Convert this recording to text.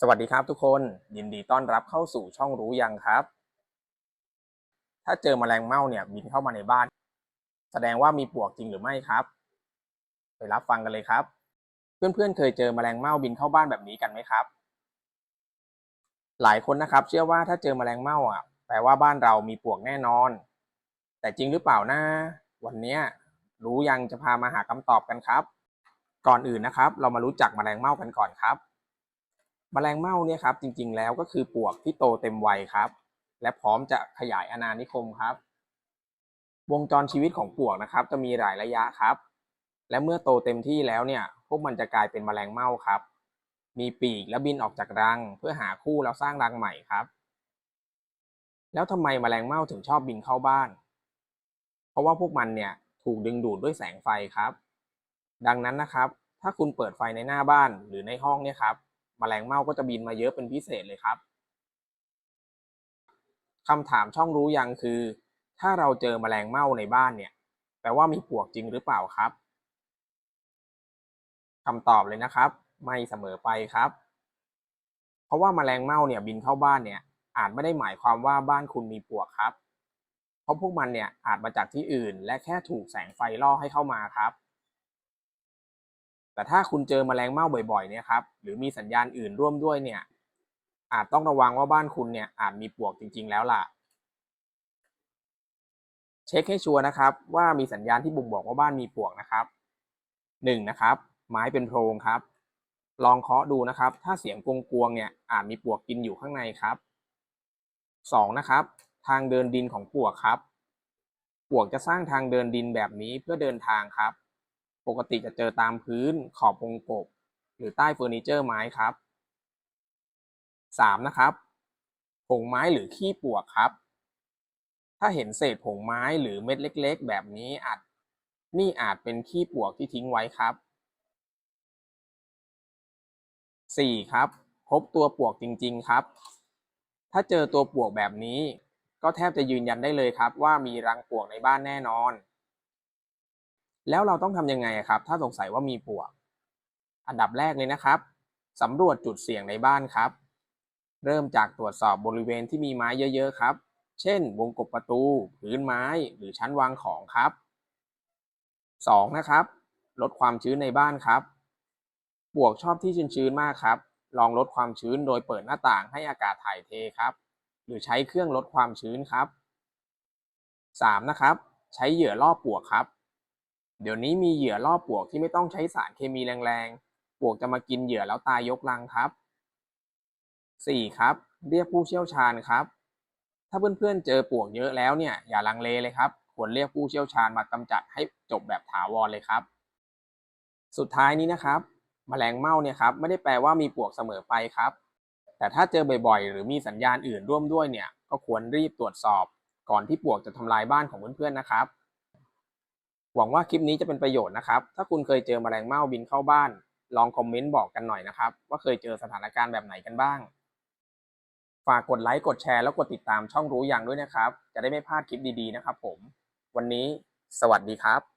สวัสดีครับทุกคนยินดีต้อนรับเข้าสู่ช่องรู้ยังครับ ถ้าเจอแมลงเม่าเนี่ยบินเข้ามาในบ้าน แสดงว่ามีปวกจริงหรือไม่ครับ ไปรับฟังกันเลยครับ เพื่อนๆเคยเจอแมลงเม่าบินเข้าบ้านแบบนี้กันไหมครับ หลายคนนะครับ เชื่อว่าถ้าเจอแมลงเม่าอะแปลว่าบ้านเรามีปวกแน่นอน แต่จริงหรือเปล่านะวันนี้รู้ยังจะพามาหาคำตอบกันครับ ก่อนอื่นนะครับ เรามารู้จักแมลงเม่ากันก่อนครับ แมลงเม่าเนี่ยครับจริงๆแล้วก็คือปลวกที่โตเต็มวัยครับ และพร้อมจะขยายอาณานิคมครับ วงจรชีวิตของปลวกนะครับ จะมีหลายระยะครับ และเมื่อโตเต็มที่แล้วเนี่ย พวกมันจะกลายเป็นแมลงเม่าครับ มีปีกและบินออกจากรัง เพื่อหาคู่แล้วสร้างรังใหม่ครับ แล้วทำไมแมลงเม่าถึงชอบบินเข้าบ้าน เพราะว่าพวกมันเนี่ยถูกดึงดูดด้วยแสงไฟครับ ดังนั้นนะครับ ถ้าคุณเปิดไฟในหน้าบ้านหรือในห้องเนี่ยครับ แมลงเม่าก็จะบินมาเยอะเป็นพิเศษเลยครับคำถามช่องรู้ยังคือ ถ้าเราเจอแมลงเม่าในบ้านเนี่ย แปลว่ามีปวกจริงหรือเปล่าครับคำตอบเลยนะครับ ไม่เสมอไปครับ เพราะว่าแมลงเม่าเนี่ยบินเข้าบ้านเนี่ย อาจไม่ได้หมายความว่าบ้านคุณมีปวกครับ เพราะพวกมันเนี่ยอาจมาจากที่อื่น และแค่ถูกแสงไฟล่อให้เข้ามาครับ แต่ถ้าคุณเจอแมลงเม่าบ่อยๆเนี่ยครับหรือมีสัญญาณอื่นร่วมด้วยเนี่ย อาจต้องระวังว่าบ้านคุณเนี่ยอาจมีปลวกจริง ๆ แล้วล่ะ เช็คให้ชัวร์นะครับ ว่ามีสัญญาณที่บ่งบอกว่าบ้านมีปลวกนะครับหนึ่งนะครับ ไม้เป็นโพรงครับ ลองเคาะดูนะครับ ถ้าเสียงกวงๆเนี่ยอาจมีปลวกกินอยู่ข้างในครับสองนะครับ ทางเดินดินของปลวกครับปลวกจะสร้างทางเดินดินแบบนี้เพื่อเดินทางครับ ปกติจะเจอตามพื้นขอบวงกบ หรือใต้เฟอร์นิเจอร์ไม้ครับสามนะครับ ผงไม้หรือขี้ปวกครับ ถ้าเห็นเศษผงไม้หรือเม็ดเล็ก ๆ แบบนี้อาจนี่อาจเป็นขี้ปวกที่ทิ้งไว้ครับสี่ครับ พบตัวปวกจริง ๆ ครับ ถ้าเจอตัวปวกแบบนี้ ก็แทบจะยืนยันได้เลยครับ ว่ามีรังปวกในบ้านแน่นอน แล้วเราต้องทำยังไงครับ ถ้าสงสัยว่ามีปลวก อันดับแรกเลยนะครับสำรวจจุดเสี่ยงในบ้านครับ เริ่มจากตรวจสอบบริเวณที่มีไม้เยอะๆครับ เช่น วงกบประตู พื้นไม้หรือชั้นวางของครับ 2. นะครับ ลดความชื้นในบ้านครับปวกชอบที่ชื้นๆมากครับ ลองลดความชื้นโดยเปิดหน้าต่างให้อากาศถ่ายเทครับ หรือใช้เครื่องลดความชื้นครับ 3. นะครับ ใช้เหยื่อล่อปวกครับ เดี๋ยวนี้มีเหยื่อล่อปลวกที่ไม่ต้องใช้สารเคมีแรงๆปลวกจะมากินเหยื่อแล้วตายยกรังครับ 4. ครับ เรียกผู้เชี่ยวชาญครับ ถ้าเพื่อนๆเจอปลวกเยอะแล้วเนี่ยอย่าลังเลเลยครับ ควรเรียกผู้เชี่ยวชาญมากำจัดให้จบแบบถาวรเลยครับ สุดท้ายนี้นะครับแมลงเม่าเนี่ยครับไม่ได้แปลว่ามีปลวกเสมอไปครับ แต่ถ้าเจอบ่อยๆ หรือมีสัญญาณอื่นร่วมด้วยเนี่ย ก็ควรรีบตรวจสอบ ก่อนที่ปลวกจะทำลายบ้านของเพื่อนๆนะครับ หวังว่าคลิปนี้จะเป็นประโยชน์นะครับ ถ้าคุณเคยเจอแมลงเม่าบินเข้าบ้าน ลองคอมเมนต์บอกกันหน่อยนะครับ ว่าเคยเจอสถานการณ์แบบไหนกันบ้าง ฝากกดไลค์กดแชร์แล้วกดติดตามช่องรู้อย่างด้วยนะครับ จะได้ไม่พลาดคลิปดีๆนะครับผม วันนี้สวัสดีครับ